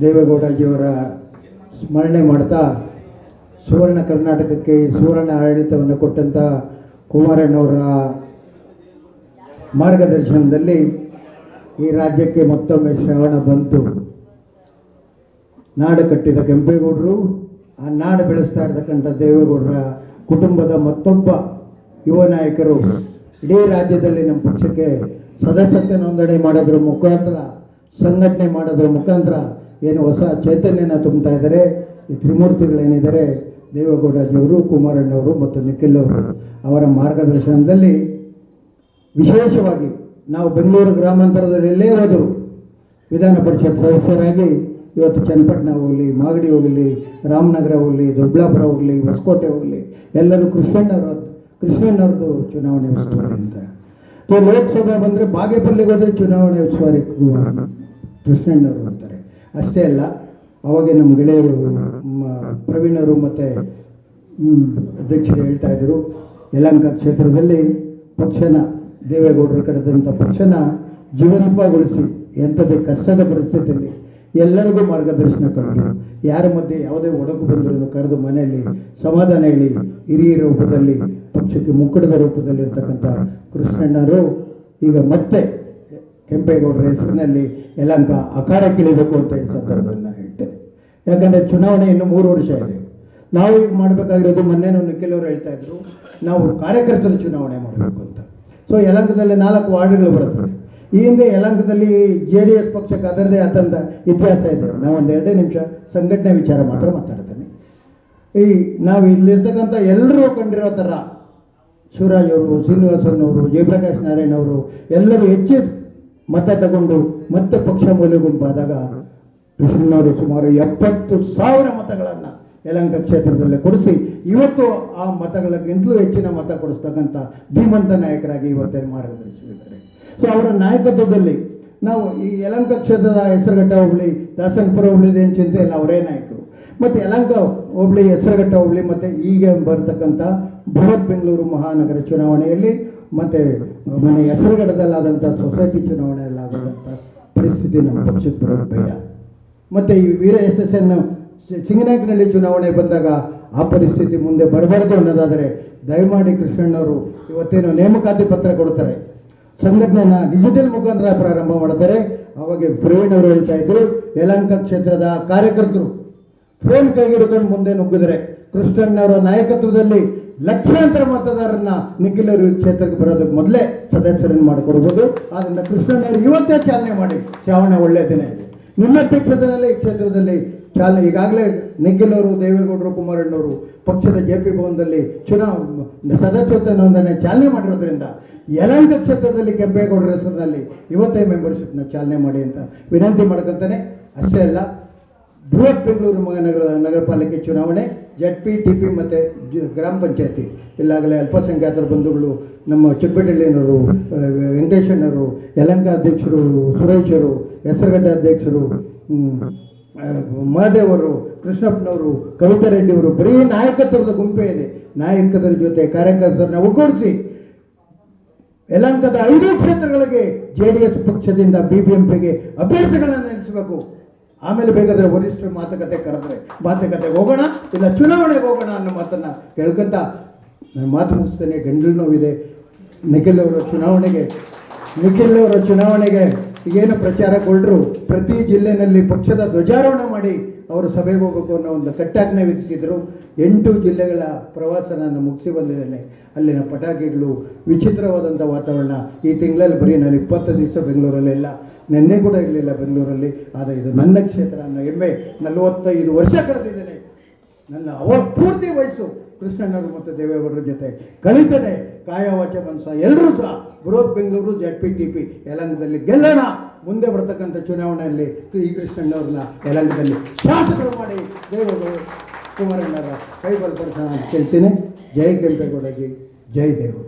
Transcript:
ದೇವೇಗೌಡಜಿಯವರ ಸ್ಮರಣೆ ಮಾಡ್ತಾ ಸುವರ್ಣ ಕರ್ನಾಟಕಕ್ಕೆ ಸುವರ್ಣ ಆಡಳಿತವನ್ನು ಕೊಟ್ಟಂಥ ಕುಮಾರಣ್ಣವರ ಮಾರ್ಗದರ್ಶನದಲ್ಲಿ ಈ ರಾಜ್ಯಕ್ಕೆ ಮತ್ತೊಮ್ಮೆ ಶ್ರವಣ ಬಂತು. ನಾಡು ಕಟ್ಟಿದ ಕೆಂಪೇಗೌಡರು, ಆ ನಾಡು ಬೆಳೆಸ್ತಾ ಇರ್ತಕ್ಕಂಥ ದೇವೇಗೌಡರ ಕುಟುಂಬದ ಮತ್ತೊಬ್ಬ ಯುವ ನಾಯಕರು ಇಡೀ ರಾಜ್ಯದಲ್ಲಿ ನಮ್ಮ ಪಕ್ಷಕ್ಕೆ ಸದಸ್ಯತ್ವ ನೋಂದಣಿ ಮಾಡೋದ್ರ ಮುಖಾಂತರ, ಸಂಘಟನೆ ಮಾಡೋದ್ರ ಮುಖಾಂತರ ಏನು ಹೊಸ ಚೈತನ್ಯನ ತುಂಬ್ತಾ ಇದ್ದಾರೆ. ಈ ತ್ರಿಮೂರ್ತಿಗಳೇನಿದ್ದಾರೆ, ದೇವೇಗೌಡಜಿಯವರು, ಕುಮಾರಣ್ಣವರು ಮತ್ತು ನಿಖಿಲ್ ಅವರು ಅವರ ಮಾರ್ಗದರ್ಶನದಲ್ಲಿ ವಿಶೇಷವಾಗಿ ನಾವು ಬೆಂಗಳೂರು ಗ್ರಾಮಾಂತರದಲ್ಲೇ ಹೋದರು ವಿಧಾನ ಪರಿಷತ್ ಸದಸ್ಯರಾಗಿ ಇವತ್ತು ಚನ್ನಪಟ್ಟಣ ಹೋಗಲಿ, ಮಾಗಡಿ ಹೋಗಲಿ, ರಾಮನಗರ ಹೋಗಲಿ, ದೊಡ್ಡಬಳ್ಳಾಪುರ ಹೋಗಲಿ, ಹೊಸಕೋಟೆ ಹೋಗಲಿ, ಎಲ್ಲರೂ ಕೃಷ್ಣಣ್ಣವ್ರ ಕೃಷ್ಣಣ್ಣವ್ರದ್ದು ಚುನಾವಣೆ ಉಸ್ತುವಾರಿ ಅಂತ. ಲೋಕಸಭೆ ಬಂದರೆ ಬಾಗೇಪಲ್ಲಿಗೆ ಹೋದರೆ ಚುನಾವಣೆ ಕು- ಕೃಷ್ಣಣ್ಣವರು ಅಂತಾರೆ ಅಷ್ಟೇ ಅಲ್ಲ, ಅವಾಗ ನಮ್ಮ ಗೆಳೆಯರು ಪ್ರವೀಣರು ಮತ್ತು ಅಧ್ಯಕ್ಷರು ಹೇಳ್ತಾ ಇದ್ದರು ಯಲಹಂಕ ಕ್ಷೇತ್ರದಲ್ಲಿ ಪಕ್ಷನ, ದೇವೇಗೌಡರು ಕರೆದಂಥ ಪಕ್ಷನ ಜೀವಂತಗೊಳಿಸಿ ಎಂಥದೇ ಕಷ್ಟದ ಪರಿಸ್ಥಿತಿಯಲ್ಲಿ ಎಲ್ಲರಿಗೂ ಮಾರ್ಗದರ್ಶನ ಕೊಟ್ಟು ಯಾರ ಮಧ್ಯೆ ಯಾವುದೇ ಒಡಕು ಬಂದರೂ ಕರೆದು ಮನೆಯಲ್ಲಿ ಸಮಾಧಾನ ಹೇಳಿ ಹಿರಿಯ ರೂಪದಲ್ಲಿ, ಪಕ್ಷಕ್ಕೆ ಮುಕ್ಕಡದ ರೂಪದಲ್ಲಿ ಇರ್ತಕ್ಕಂಥ ಕೃಷ್ಣಣ್ಣರು, ಈಗ ಮತ್ತೆ ಕೆಂಪೇಗೌಡರ ಹೆಸರಿನಲ್ಲಿ ಯಲಂಕ ಅಖಾಡಕ್ಕಿಳಿಬೇಕು ಅಂತ ಈ ಸಂದರ್ಭದಲ್ಲಿ ನಾನು ಹೇಳ್ತೇನೆ. ಯಾಕಂದರೆ ಚುನಾವಣೆ ಇನ್ನು ಮೂರು ವರ್ಷ ಇದೆ. ನಾವು ಈಗ ಮಾಡಬೇಕಾಗಿರೋದು ಮೊನ್ನೆನೂ ನಾನು ಅವರು ಹೇಳ್ತಾ ಇದ್ರು, ನಾವು ಕಾರ್ಯಕರ್ತರ ಚುನಾವಣೆ ಮಾಡಬೇಕು ಅಂತ. ಸೊ ಯಲಂಕದಲ್ಲಿ ನಾಲ್ಕು ವಾರ್ಡ್ಗಳು ಬರುತ್ತೆ ಈ ಹಿಂದೆ ಯಲಂಕದಲ್ಲಿ ಜೆ ಡಿ ಎಸ್ ಪಕ್ಷಕ್ಕೆ ಅದರದೇ ಆದಂಥ ಇತಿಹಾಸ ಇದೆ. ನಾವು ಒಂದು ಎರಡೇ ನಿಮಿಷ ಸಂಘಟನೆ ವಿಚಾರ ಮಾತ್ರ ಮಾತಾಡ್ತೇನೆ. ಈ ನಾವು ಇಲ್ಲಿರ್ತಕ್ಕಂಥ ಎಲ್ಲರೂ ಕಂಡಿರೋ ಥರ ಶಿವರಾಜ್ ಅವರು, ಶ್ರೀನಿವಾಸನ್ ಅವರು, ಜಯಪ್ರಕಾಶ್ ನಾರಾಯಣ್ ಅವರು ಎಲ್ಲರೂ ಹೆಚ್ಚು ಮತ ತಗೊಂಡು ಮತ್ತೆ ಪಕ್ಷ ಮೌಲ್ಯ ಗುಂಪಾದಾಗ ಕೃಷ್ಣನವರು ಸುಮಾರು ಎಪ್ಪತ್ತು ಸಾವಿರ ಮತಗಳನ್ನು ಯಲಂಕ ಕ್ಷೇತ್ರದಲ್ಲಿ ಕೊಡಿಸಿ ಇವತ್ತು ಆ ಮತಗಳಿಗಿಂತಲೂ ಹೆಚ್ಚಿನ ಮತ ಕೊಡಿಸ್ತಕ್ಕಂಥ ಧೀಮಂತ ನಾಯಕರಾಗಿ ಇವತ್ತೇ ಮಾರ್ಗದರ್ಶಿಸಿದ್ದಾರೆ ಸೊ ಅವರ ನಾಯಕತ್ವದಲ್ಲಿ ನಾವು ಈ ಯಲಂಕ ಕ್ಷೇತ್ರದ ಹೆಸರುಘಟ್ಟ ಹೋಬಳಿ, ದಾಸನಪುರ ಹೋಬಳಿದ ಏನು ಚಿಂತೆ ಇಲ್ಲ, ಅವರೇ ನಾಯಕರು. ಮತ್ತು ಯಲಂಕ ಹೋಬಳಿ, ಹೆಸರುಘಟ್ಟ ಹೋಬಳಿ ಮತ್ತು ಈಗ ಬರತಕ್ಕಂಥ ಬೃಹತ್ ಬೆಂಗಳೂರು ಮಹಾನಗರ ಚುನಾವಣೆಯಲ್ಲಿ ಮತ್ತು ಮನೆ ಹೆಸರುಗಡದಲ್ಲಾದಂಥ ಸೊಸೈಟಿ ಚುನಾವಣೆಯಲ್ಲಾದಂಥ ಪರಿಸ್ಥಿತಿ ನಮ್ಮ ಪಕ್ಷಕ್ಕೆ ಬೇಡ. ಮತ್ತು ಈ ವೀರ ಎಸ್ ಎಸ್ ಎನ್ ಚಿಂಗನಾಗ್ನಲ್ಲಿ ಚುನಾವಣೆ ಬಂದಾಗ ಆ ಪರಿಸ್ಥಿತಿ ಮುಂದೆ ಬರಬಾರದು ಅನ್ನೋದಾದರೆ ದಯಮಾಡಿ ಕೃಷ್ಣಣ್ಣವರು ಇವತ್ತೇನು ನೇಮಕಾತಿ ಪತ್ರ ಕೊಡ್ತಾರೆ. ಸಂಘಟನೆನ ಡಿಜಿಟಲ್ ಮುಖಾಂತರ ಪ್ರಾರಂಭ ಮಾಡ್ತಾರೆ. ಅವಾಗ ಪ್ರವೀಣ್ ಅವರು ಹೇಳ್ತಾ ಇದ್ರು ಯಲಂಕ ಕ್ಷೇತ್ರದ ಕಾರ್ಯಕರ್ತರು ಫೋನ್ ಕೈಗಿಡ್ಕೊಂಡು ಮುಂದೆ ನುಗ್ಗಿದರೆ ಕೃಷ್ಣಣ್ಣವರ ನಾಯಕತ್ವದಲ್ಲಿ ಲಕ್ಷಾಂತರ ಮತದಾರರನ್ನ ನಿಖಿಲರು ಕ್ಷೇತ್ರಕ್ಕೆ ಬರೋದಕ್ಕೆ ಮೊದಲೇ ಸದಸ್ಯರನ್ನು ಮಾಡಿಕೊಡ್ಬೋದು. ಆದ್ದರಿಂದ ಕೃಷ್ಣನವರು ಇವತ್ತೇ ಚಾಲನೆ ಮಾಡಿ. ಶ್ರಾವಣ ಒಳ್ಳೆ ದಿನ ನಿಮ್ಮ ಅಧ್ಯಕ್ಷತೆಯಲ್ಲಿ, ಈ ಕ್ಷೇತ್ರದಲ್ಲಿ ಚಾಲನೆ ಈಗಾಗಲೇ ನಿಖಿಲವರು ದೇವೇಗೌಡರು, ಕುಮಾರಣ್ಣವರು ಪಕ್ಷದ ಜೆ ಪಿ ಭವನದಲ್ಲಿ ಚುನಾವಣೆ ಸದಸ್ಯತ್ವ ನೋಂದಣಿ ಚಾಲನೆ ಮಾಡಿರೋದ್ರಿಂದ ಯಲಹಂಕ ಕ್ಷೇತ್ರದಲ್ಲಿ ಕೆಂಪೇಗೌಡರ ಹೆಸರಿನಲ್ಲಿ ಇವತ್ತೇ ಮೆಂಬರ್ಶಿಪ್ನ ಚಾಲನೆ ಮಾಡಿ ಅಂತ ವಿನಂತಿ ಮಾಡ್ಕೊತಾನೆ. ಅಷ್ಟೇ ಅಲ್ಲ, ಬೃಹತ್ ಬೆಂಗಳೂರು ಮಹಾನಗರ ನಗರ ಪಾಲಿಕೆ ಚುನಾವಣೆ ಜಡ್ ಪಿ ಟಿ ಪಿ ಮತ್ತು ಗ್ರಾಮ ಪಂಚಾಯತಿ, ಇಲ್ಲಾಗಲೇ ಅಲ್ಪಸಂಖ್ಯಾತರ ಬಂಧುಗಳು, ನಮ್ಮ ಚಿಕ್ಕಪೇಟೆಯವರು ವೆಂಕಟೇಶಣ್ಣವರು ಯಲಹಂಕ ಅಧ್ಯಕ್ಷರು, ಸುರೇಶರು ಹೆಸರುಗಡ್ಡೆ ಅಧ್ಯಕ್ಷರು ಮಹದೇವರು, ಕೃಷ್ಣಪ್ಪನವರು, ಕವಿತಾ ರೆಡ್ಡಿಯವರು, ಬರೀ ನಾಯಕತ್ವದ ಗುಂಪೇ ಇದೆ ನಾಯಕರ ಜೊತೆ ಕಾರ್ಯಕರ್ತರನ್ನ ಒಗ್ಗೂಡಿಸಿ. ಯಲಹಂಕದ ಐದು ಕ್ಷೇತ್ರಗಳಿಗೆ ಜೆ ಡಿ ಎಸ್ ಪಕ್ಷದಿಂದ ಬಿ ಬಿ ಎಂ ಪಿಗೆ ಅಭ್ಯರ್ಥಿಗಳನ್ನು ನಿಲ್ಲಿಸಬೇಕು. ಆಮೇಲೆ ಬೇಕಾದ್ರೆ ವರಿಷ್ಠರ ಮಾತುಕತೆ ಕರೆದ್ರೆ ಮಾತುಕತೆಗೆ ಹೋಗೋಣ, ಇಲ್ಲ ಚುನಾವಣೆಗೆ ಹೋಗೋಣ ಅನ್ನೋ ಮಾತನ್ನ ಕೇಳ್ಕೊಂತ ನಾನು ಮಾತು ಮುಗಿಸ್ತೇನೆ. ಗಂಡಲು ನೋವಿದೆ. ನಿಖಿಲ್ ಅವರ ಚುನಾವಣೆಗೆ, ನಿಖಿಲ್ ಅವರ ಚುನಾವಣೆಗೆ ಏನು ಪ್ರಚಾರ ಕೊಟ್ಟರು ಪ್ರತಿ ಜಿಲ್ಲೆನಲ್ಲಿ ಪಕ್ಷದ ಧ್ವಜಾರೋಹಣ ಮಾಡಿ ಅವರು ಸಭೆಗೆ ಹೋಗಬೇಕು ಅನ್ನೋ ಒಂದು ಕಟ್ಟಾಜ್ಞೆ ವಿಧಿಸಿದರು. ಎಂಟು ಜಿಲ್ಲೆಗಳ ಪ್ರವಾಸ ನಾನು ಮುಗಿಸಿ ಬಂದಿದ್ದೇನೆ. ಅಲ್ಲಿನ ಪಟಾಕಿಗಳು ವಿಚಿತ್ರವಾದಂಥ ವಾತಾವರಣ. ಈ ತಿಂಗಳಲ್ಲಿ ಬರೀ ನಾನು ಇಪ್ಪತ್ತು ದಿವಸ ಬೆಂಗಳೂರಲ್ಲಿಲ್ಲ ನಿನ್ನೆ ಕೂಡ ಇರಲಿಲ್ಲ ಬೆಂಗಳೂರಲ್ಲಿ, ಆದರೆ ಇದು ನನ್ನ ಕ್ಷೇತ್ರ ಅನ್ನೋ ಹೆಮ್ಮೆ ನಲವತ್ತೈದು ವರ್ಷ ಕಳೆದಿದ್ದೇನೆ. ನನ್ನ ಅವ ಪೂರ್ತಿ ವಯಸ್ಸು ಕೃಷ್ಣಣ್ಣರು ಮತ್ತು ದೇವೇಗೌಡರ ಜೊತೆ ಕಲಿತದೆ ಕಾಯವಾಚ ಮನಸ ಎಲ್ಲರೂ ಸಹ, ಬೃಹತ್ Bengaluru Z P T P ಯಲಂಗದಲ್ಲಿ ಗೆಲ್ಲೋಣ. ಮುಂದೆ ಬರ್ತಕ್ಕಂಥ ಚುನಾವಣೆಯಲ್ಲಿ ಈ ಕೃಷ್ಣಣ್ಣವ್ರನ್ನ ಯಲಂಗದಲ್ಲಿ ಶಾಸಕರು ಮಾಡಿ ದೇವೇಗೌಡರು ಕುಮಾರಣ್ಣರ ಕೈ ಬಲಪಡಿಸೋಣ ಅಂತ ಕೇಳ್ತೀನಿ. ಜೈ ಕೆಂಪೇಗೌಡಜಿ, ಜೈ ದೇವೇಗೌಡ.